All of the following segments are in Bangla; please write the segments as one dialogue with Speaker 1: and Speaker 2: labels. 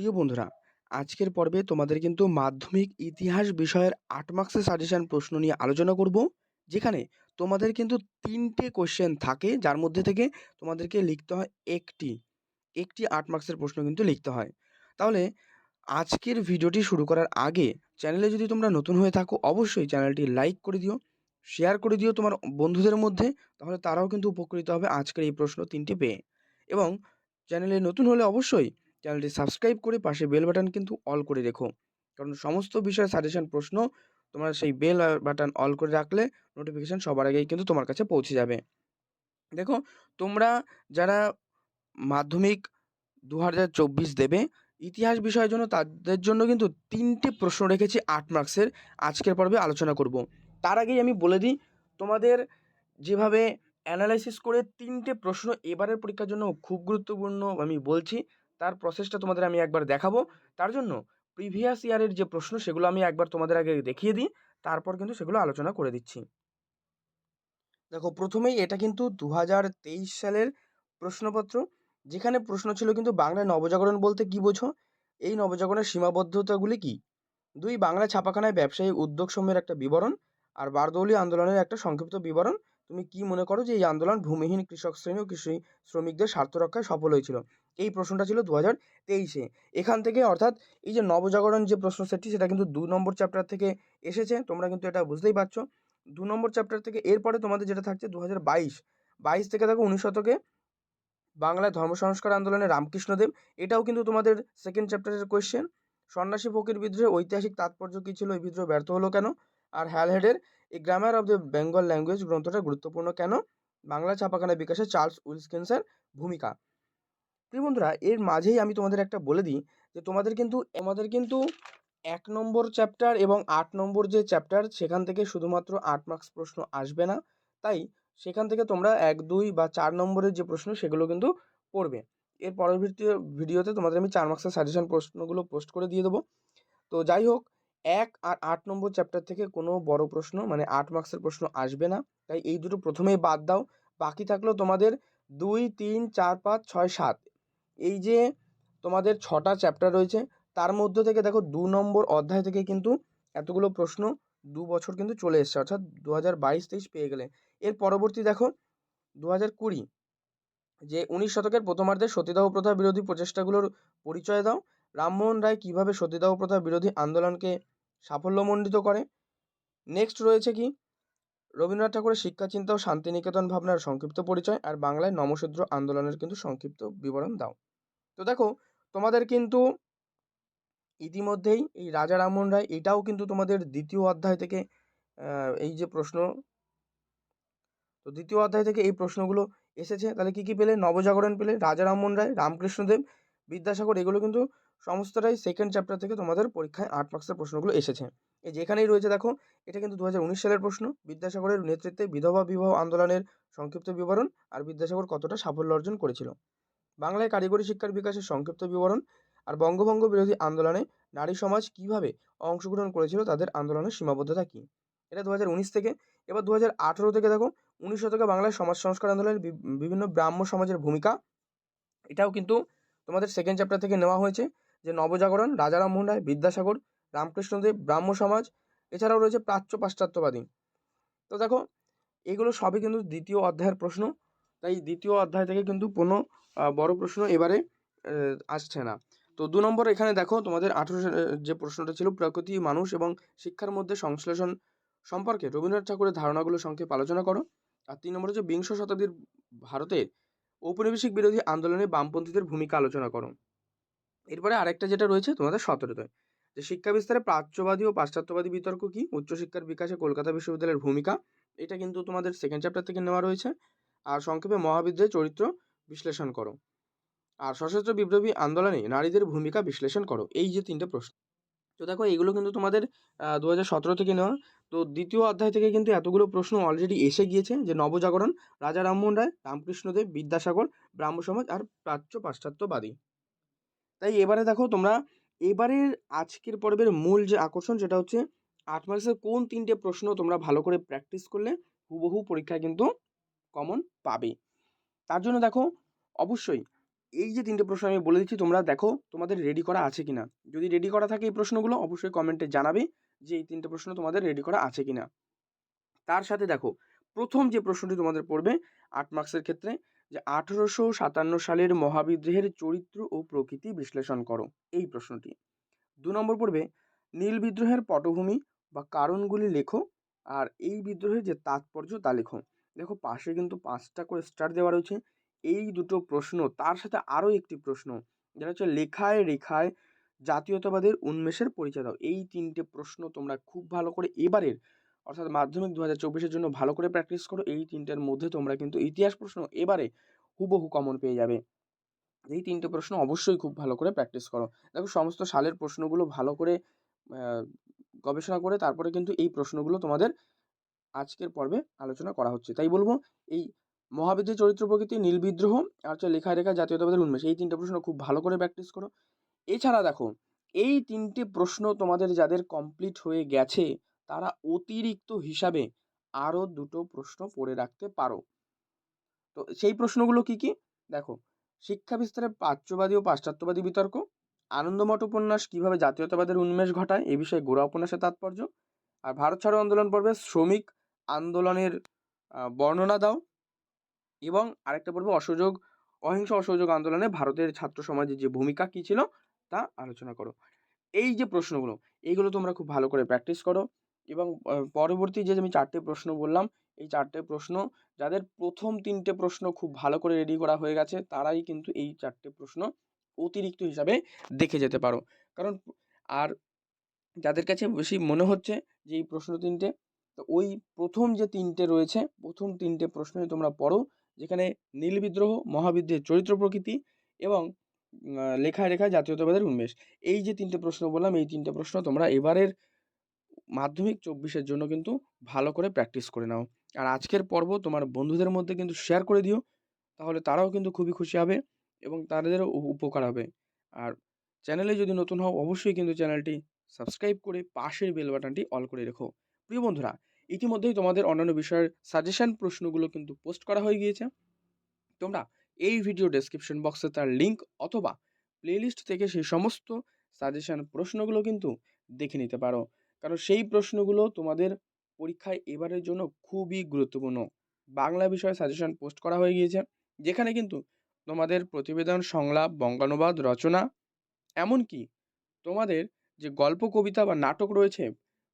Speaker 1: প্রিয় বন্ধুরা, আজকের পর্বে তোমাদের কিন্তু মাধ্যমিক ইতিহাস বিষয়ের আট মার্কসের সাজেশন প্রশ্ন নিয়ে আলোচনা করব, যেখানে তোমাদের কিন্তু তিনটে কোশ্চেন থাকে, যার মধ্যে থেকে তোমাদেরকে লিখতে হয় একটি। একটি আট মার্কসের প্রশ্ন কিন্তু লিখতে হয়। তাহলে আজকের ভিডিওটি শুরু করার আগে চ্যানেলে যদি তোমরা নতুন হয়ে থাকো, অবশ্যই চ্যানেলটি লাইক করে দিও শেয়ার করে দিও তোমার বন্ধুদের মধ্যে, তাহলে তারাও কিন্তু উপকৃত হবে আজকের এই প্রশ্ন তিনটি পেয়ে। এবং চ্যানেলে নতুন হলে অবশ্যই চ্যানেলটি সাবস্ক্রাইব করে পাশে বেল বাটন কিন্তু অল করে রেখো। কারণ সমস্ত বিষয়ে সাজেশন প্রশ্ন তোমরা সেই বেল বাটন অল করে রাখলে নোটিফিকেশান সবার আগেই কিন্তু তোমার কাছে পৌঁছে যাবে। দেখো, তোমরা যারা মাধ্যমিক দু হাজার চব্বিশ দেবে, ইতিহাস বিষয়ের জন্য তাদের জন্য কিন্তু তিনটে প্রশ্ন রেখেছি আট মার্কসের আজকের পর্বে আলোচনা করব। তার আগেই আমি বলে দিই, তোমাদের যেভাবে অ্যানালাইসিস করে তিনটে প্রশ্ন এবারের পরীক্ষার জন্য খুব গুরুত্বপূর্ণ আমি বলছি তার প্রসেসটা তোমাদের আমি একবার দেখাবো। তার জন্য প্রিভিয়াস ইয়ারের যে প্রশ্ন, সেগুলো আমি একবার তোমাদের আগে দেখিয়ে দিই। তারপর কিন্তু সেগুলো আলোচনা করে দিচ্ছি। দেখো, প্রথমেই এটা কিন্তু দু হাজার তেইশ সালের প্রশ্নপত্র। যেখানে প্রশ্ন ছিল কিন্তু বাংলায় নবজাগরণ বলতে কী বোঝো? এই নবজাগরণের সীমাবদ্ধতাগুলি কী? দুই, বাংলা ছাপাখানায় ব্যবসায়ী উদ্যোগ সমূহের একটা বিবরণ আর বারদৌলি আন্দোলনের একটা সংক্ষিপ্ত বিবরণ। তুমি কি মনে করো যে এই আন্দোলন ভূমিহীন কৃষক শ্রেণি ও কৃষি শ্রমিকদের স্বার্থ রক্ষায় সফল হয়েছিল? এই প্রশ্নটা ছিল দু হাজার তেইশে। এখান থেকে অর্থাৎ এই যে নবজাগরণ যে প্রশ্ন সেটটি, সেটা কিন্তু দু নম্বর চ্যাপ্টার থেকে এসেছে। তোমরা কিন্তু এটা বুঝতেই পারছ। দু নম্বর চ্যাপ্টার থেকে এরপরে তোমাদের যেটা থাকছে দু হাজার বাইশ। বাইশ থেকে দেখো উনিশ শতকে বাংলায় ধর্ম সংস্কার আন্দোলনে রামকৃষ্ণদেব। এটাও কিন্তু তোমাদের সেকেন্ড চ্যাপ্টারের কোয়েশ্চেন সন্ন্যাসী ফকির বিদ্রোহে ঐতিহাসিক তাৎপর্য কী ছিল? এই বিদ্রোহ ব্যর্থ হলো কেন? আর হ্যালহেডের এই grammar of the Bengal language গ্রন্থটা গুরুত্বপূর্ণ কেন? বাংলা ছাপাখানা বিকাশে চার্লস উইলসকিন্সের ভূমিকা। প্রিয় বন্ধুরা, এর মাঝেই আমি তোমাদের একটা বলে দিই যে তোমাদের কিন্তু আমাদের কিন্তু এক নম্বর চ্যাপ্টার এবং আট নম্বর যে চ্যাপ্টার সেখান থেকে শুধুমাত্র আট মার্কস প্রশ্ন আসবে না। তাই সেখান থেকে তোমরা এক, দুই বা চার নম্বরের যে প্রশ্ন সেগুলো কিন্তু পড়বে। এর পরবর্তী ভিডিওতে তোমাদের আমি চার মার্কসের সাজেশন প্রশ্নগুলো পোস্ট করে দিয়ে দেবো। তো যাই হোক, এক আর আট নম্বর চ্যাপ্টার থেকে কোনো বড় প্রশ্ন মানে আট মার্কসের প্রশ্ন আসবে না। তাই এই দুটো প্রথমেই বাদ দাও। বাকি থাকল তোমাদের দুই, তিন, চার, পাঁচ, ছয়, সাত। এই যে তোমাদের ছটা চ্যাপ্টার রয়েছে, তার মধ্যে থেকে দেখো দু নম্বর অধ্যায় থেকে কিন্তু এতগুলো প্রশ্ন দু বছর কিন্তু চলে এসছে, অর্থাৎ দু হাজার বাইশ তেইশ পেয়ে গেলে। এর পরবর্তী দেখো দু হাজার কুড়ি, যে উনিশ শতকের প্রথমার্ধে সতীদাহ প্রথা বিরোধী প্রচেষ্টাগুলোর পরিচয় দাও। রামমোহন রায় কীভাবে সতীদাহ প্রথা বিরোধী আন্দোলনকে সাফল্যমণ্ডিত করে? নেক্সট রয়েছে কি? রবীন্দ্রনাথ ঠাকুরের শিক্ষা চিন্তা ও শান্তিনিকেতন ভাবনার সংক্ষিপ্ত পরিচয়, আর বাংলায় নমশূদ্র আন্দোলনের কিন্তু সংক্ষিপ্ত বিবরণ দাও। তো দেখো, তোমাদের কিন্তু ইতিমধ্যেই এই রাজা রামমোহন রায় এটাও কিন্তু তোমাদের দ্বিতীয় অধ্যায় থেকে এই যে প্রশ্ন, তো দ্বিতীয় অধ্যায় থেকে এই প্রশ্নগুলো এসেছে। তাহলে কী কী পেলে? নবজাগরণ পেলে, রাজা রামমোহন রায়, রামকৃষ্ণদেব, বিদ্যাসাগর, এগুলো কিন্তু সমস্তটাই সেকেন্ড চ্যাপ্টার থেকে তোমাদের পরীক্ষায় আট মার্কসের প্রশ্নগুলো এসেছে। এই যেখানেই রয়েছে দেখো, এটা কিন্তু দু হাজার উনিশ সালের প্রশ্ন। বিদ্যাসাগরের নেতৃত্বে বিধবা বিবাহ আন্দোলনের সংক্ষিপ্ত বিবরণ আর বিদ্যাসাগর কতটা সাফল্য অর্জন করেছিল। বাংলায় কারিগরি শিক্ষার বিকাশের সংক্ষিপ্ত বিবরণ আর বঙ্গভঙ্গ বিরোধী আন্দোলনে নারী সমাজ কীভাবে অংশগ্রহণ করেছিল তাদের আন্দোলনের সীমাবদ্ধতা কী? এটা দু হাজার উনিশ থেকে, এবার দু হাজার আঠারো থেকে দেখো, উনিশ শতকে বাংলায় সমাজ সংস্কার আন্দোলনের বিভিন্ন ব্রাহ্ম সমাজের ভূমিকা। এটাও কিন্তু তোমাদের সেকেন্ড চ্যাপ্টার থেকে নেওয়া হয়েছে যে নবজাগরণ রাজা রামমোহন রায় বিদ্যাসাগর, রামকৃষ্ণদেব, ব্রাহ্ম সমাজ, এছাড়াও রয়েছে প্রাচ্য পাশ্চাত্যবাদী। তো দেখো, এগুলো সবই কিন্তু দ্বিতীয় অধ্যায়ের প্রশ্ন। তাই দ্বিতীয় অধ্যায় থেকে কিন্তু কোনো বড় প্রশ্ন এবারে আসছে না। তো দু নম্বর এখানে দেখো, তোমাদের আঠেরো যে প্রশ্নটা ছিল, প্রকৃতি, মানুষ এবং শিক্ষার মধ্যে সংশ্লেষণ সম্পর্কে রবীন্দ্রনাথ ঠাকুরের ধারণাগুলো সংক্ষেপে আলোচনা করো। আর তিন নম্বর হচ্ছে, বিংশ শতাব্দীর ভারতের ঔপনিবেশিক বিরোধী আন্দোলনে বামপন্থীদের ভূমিকা আলোচনা করো। এরপরে আরেকটা যেটা রয়েছে, তোমাদের সতেরোতে যে শিক্ষা বিস্তারে প্রাচ্যবাদী ও পাশ্চাত্যবাদী বিতর্ক কী? উচ্চশিক্ষার বিকাশে কলকাতা বিশ্ববিদ্যালয়ের ভূমিকা, এটা কিন্তু তোমাদের সেকেন্ড চ্যাপ্টার থেকে নেওয়া রয়েছে। আর সংক্ষেপে মহাবিদ্যালয়ের চরিত্র বিশ্লেষণ করো। আর সশস্ত্র বিপ্লবী আন্দোলনে নারীদের ভূমিকা বিশ্লেষণ করো। এই যে তিনটে প্রশ্ন। তো দেখো, এগুলো কিন্তু তোমাদের দু হাজার সতেরো থেকে নেওয়া। তো দ্বিতীয় অধ্যায় থেকে কিন্তু এতগুলো প্রশ্ন অলরেডি এসে গিয়েছে যে নবজাগরণ, রাজা রামমোহন রায়, রামকৃষ্ণদেব, বিদ্যাসাগর ব্রাহ্ম সমাজ আর প্রাচ্য পাশ্চাত্যবাদী। তাই এবারে দেখো তোমরা, এবারের আজকের পর্বের মূল যে আকর্ষণ সেটা হচ্ছে আট মার্কসের কোন তিনটে প্রশ্ন তোমরা ভালো করে প্র্যাকটিস করলে হুবহু পরীক্ষায় কিন্তু কমন পাবে। তার জন্য দেখো, অবশ্যই এই যে তিনটে প্রশ্ন আমি বলে দিচ্ছি, তোমরা দেখো তোমাদের রেডি করা আছে কিনা। যদি রেডি করা থাকে এই প্রশ্নগুলো, অবশ্যই কমেন্টে জানাবে যে এই তিনটে প্রশ্ন তোমাদের রেডি করা আছে কিনা। তার সাথে দেখো, প্রথম যে প্রশ্নটি তোমাদের পড়বে আট মার্কসের ক্ষেত্রে, যে আঠেরোশো সাতান্ন সালের মহাবিদ্রোহের চরিত্র ও প্রকৃতি বিশ্লেষণ করো, এই প্রশ্নটি। দু নম্বর পড়বে, নীল বিদ্রোহের পটভূমি বা কারণগুলি লেখো, আর এই বিদ্রোহের যে তাৎপর্য তা লেখো। দেখো পাশে কিন্তু পাঁচটা করে স্টার দেওয়া রয়েছে। এই দুটো প্রশ্ন, তার সাথে আরও একটি প্রশ্ন, যেটা হচ্ছে লেখায় রেখায় জাতীয়তাবাদের উন্মেষের পরিচয় দাও। এই তিনটে প্রশ্ন তোমরা খুব ভালো করে এবারের, অর্থাৎ মাধ্যমিক দু হাজার চব্বিশের জন্য ভালো করে প্র্যাকটিস করো। এই তিনটের মধ্যে তোমরা কিন্তু ইতিহাস প্রশ্ন এবারে হুবহু কমন পেয়ে যাবে। এই তিনটে প্রশ্ন অবশ্যই খুব ভালো করে প্র্যাকটিস করো। দেখো সমস্ত সালের প্রশ্নগুলো ভালো করে গবেষণা করে তারপরে কিন্তু এই প্রশ্নগুলো তোমাদের আজকের পর্বে আলোচনা করা হচ্ছে। তাই বলব, এই মহাবিদ্যের চরিত্র প্রকৃতি, নীল বিদ্রোহ আর হচ্ছে লেখা রেখা জাতীয়তাবাদের উন্মেষ, এই তিনটে প্রশ্ন খুব ভালো করে প্র্যাকটিস করো। এছাড়া দেখো, এই তিনটে প্রশ্ন তোমাদের যাদের কমপ্লিট হয়ে গেছে, তারা অতিরিক্ত হিসাবে আরও দুটো প্রশ্ন পড়ে রাখতে পারো। তো সেই প্রশ্নগুলো কি কি? দেখো, শিক্ষা বিস্তারে প্রাচ্যবাদী ও পাশ্চাত্যবাদী বিতর্ক, আনন্দমঠ উপন্যাস কীভাবে জাতীয়তাবাদের উন্মেষ ঘটায়, এ বিষয়ে গোড়া উপন্যাসের তাৎপর্য, আর ভারত ছাড়ো আন্দোলন পর্বে শ্রমিক আন্দোলনের বর্ণনা দাও। এবং আরেকটা পড়বে অসহযোগ অহিংস অসহযোগ আন্দোলনে ভারতের ছাত্র সমাজের যে ভূমিকা কী ছিল, তা আলোচনা করো। এই যে প্রশ্নগুলো, এইগুলো তোমরা খুব ভালো করে প্র্যাকটিস করো। এবং পরবর্তী যে আমি চারটে প্রশ্ন বললাম, এই চারটে প্রশ্ন, যাদের প্রথম তিনটে প্রশ্ন খুব ভালো করে রেডি করা হয়ে গেছে, তারাই কিন্তু এই চারটে প্রশ্ন অতিরিক্ত হিসাবে দেখে যেতে পারো। কারণ, আর যাদের কাছে বেশি মনে হচ্ছে যে এই প্রশ্ন তিনটে তো ওই প্রথম যে তিনটে রয়েছে, প্রথম তিনটে প্রশ্নই তোমরা পড়ো, যেখানে নীল বিদ্রোহ, মহাবিদ্রোহের চরিত্র প্রকৃতি এবং লেখায় রেখায় জাতীয়তাবাদের উন্মেষ। এই যে তিনটে প্রশ্ন বললাম, এই তিনটে প্রশ্ন তোমরা এবারের মাধ্যমিক চব্বিশের জন্য কিন্তু ভালো করে প্র্যাকটিস করে নাও। আর আজকের পর্ব তোমার বন্ধুদের মধ্যে কিন্তু শেয়ার করে দিও, তাহলে তারাও কিন্তু খুবই খুশি হবে এবং তাদেরও উপকার হবে। আর চ্যানেলে যদি নতুন হও, অবশ্যই কিন্তু চ্যানেলটি সাবস্ক্রাইব করে পাশের বেল বাটনটি অল করে রেখো। প্রিয় বন্ধুরা, ইতিমধ্যেই তোমাদের অন্যান্য বিষয়ের সাজেশন প্রশ্নগুলো কিন্তু পোস্ট করা হয়ে গিয়েছে। তোমরা এই ভিডিও ডেসক্রিপশন বক্সে তার লিঙ্ক অথবা প্লেলিস্ট থেকে সেই সমস্ত সাজেশন প্রশ্নগুলো কিন্তু দেখে নিতে পারো। কারণ সেই প্রশ্নগুলো তোমাদের পরীক্ষায় এবারের জন্য খুবই গুরুত্বপূর্ণ। বাংলা বিষয়ে সাজেশন পোস্ট করা হয়ে গিয়েছে, যেখানে কিন্তু তোমাদের প্রতিবেদন, সংলাপ, বঙ্গানুবাদ, রচনা, এমনকি তোমাদের যে গল্প, কবিতা বা নাটক রয়েছে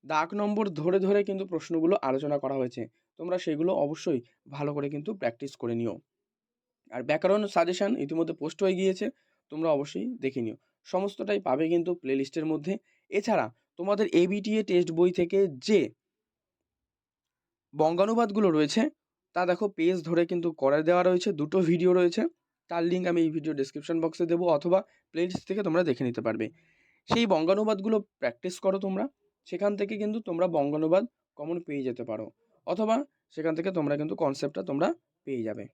Speaker 1: দাগ নম্বর ধরে ধরে কিন্তু প্রশ্নগুলো আলোচনা করা হয়েছে। তোমরা সেগুলো অবশ্যই ভালো করে কিন্তু প্র্যাকটিস করে নিও। আর ব্যাকরণ সাজেশন ইতিমধ্যে পোস্ট হয়ে গিয়েছে, তোমরা অবশ্যই দেখে নিও। সমস্তটাই পাবে কিন্তু প্লেলিস্টের মধ্যে। এছাড়া তোমাদের এবিটিএ টেস্ট বই থেকে যে বঙ্গানুবাদগুলো রয়েছে, তা দেখো পেজ ধরে কিন্তু করে দেওয়া রয়েছে, দুটো ভিডিও রয়েছে। তার লিঙ্ক আমি এই ভিডিও ডেসক্রিপশন বক্সে দেবো, অথবা প্লেলিস্ট থেকে তোমরা দেখে নিতে পারবে। সেই বঙ্গানুবাদগুলো প্র্যাকটিস করো তোমরা। সেখান থেকে কিন্তু তোমরা বঙ্গানুবাদ কমন পেয়ে যেতে পারো। অথবা সেখান থেকে তোমরা কিন্তু কনসেপ্টটা তোমরা পেয়ে যাবে।